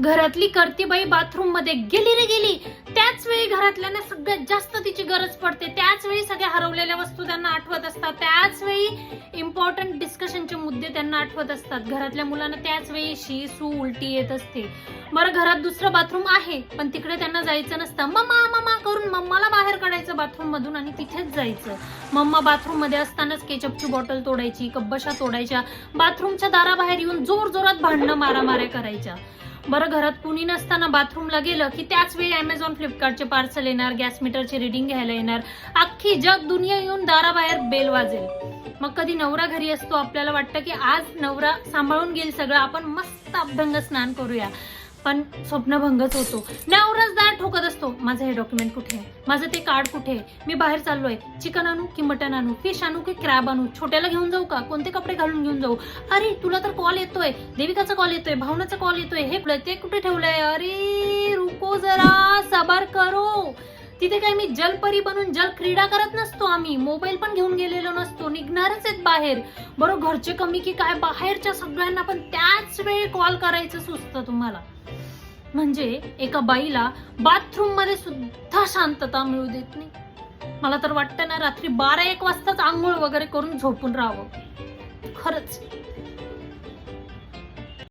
घरातली कर्तीबाई बाथरूममध्ये गेली रे गेली. त्याच वेळी घरातल्यांना सगळ्यात जास्त तिची गरज पडते. त्याच वेळी सगळ्या हरवलेल्या वस्तू त्यांना आठवत असतात. त्याच वेळी इम्पॉर्टंट डिस्कशनचे मुद्दे त्यांना आठवत असतात. घरातल्या मुलांना त्याच वेळी शी सू उलटी येत असते. बरं घरात दुसरं बाथरूम आहे पण तिकडे त्यांना जायचं नसतं. मम्मा मम्मा करून मम्माला बाहेर काढायचं बाथरूम मधून आणि तिथेच जायचं. मम्मा बाथरूममध्ये असतानाच केचपची बॉटल तोडायची कब्बशा तोडायच्या. बाथरूमच्या दाराबाहेर येऊन जोर जोरात भांडणं मारामाऱ्या करायच्या. बरं घरात कुणी नसताना बाथरूमला गेलं की त्याच वेळी अमेझॉन फ्लिपकार्टचे पार्सल येणार गॅस मीटरचे रिडिंग घ्यायला येणार. अख्खी जग दुनिया येऊन दाराबाहेर बेल वाजेल. मग कधी नवरा घरी असतो आपल्याला वाटतं की आज नवरा सांभाळून घेईल सगळं आपण मस्त अभ्यंग स्नान करूया. पण स्वप्नभंगच होतो. नवरा ठोकत असतो माझं हे डॉक्युमेंट कुठे आहे? माझं ते कार्ड कुठे आहे? मी बाहेर चाललोय. चिकन आणू की मटन आणू? फिश आणू की क्रॅब आणू? छोट्याला घेऊन जाऊ का? कोणते कपडे घालून घेऊन जाऊ? अरे तुला तर कॉल येतोय. देविकाचा कॉल येतोय भावनाचा कॉल येतोय. हे ते कुठे ठेवलंय? अरे रुको जरा सबार करो. तिथे काय मी जलपरी बनून जल क्रीडा करत नसतो आम्ही. मोबाईल पण घेऊन गेलेलो नसतो. निघणारच आहेत बाहेर. बरोबर घरचे कमी की काय? बाहेरच्या सगळ्यांना पण त्याच वेळी कॉल करायचं सुचतं तुम्हाला. म्हणजे एका बाईला बाथरूममध्ये सुद्धा शांतता मिळू देत नाही. मला तर वाटतं ना रात्री बारा एक वाजताच आंघोळ वगैरे करून झोपून राहावं. खरंच.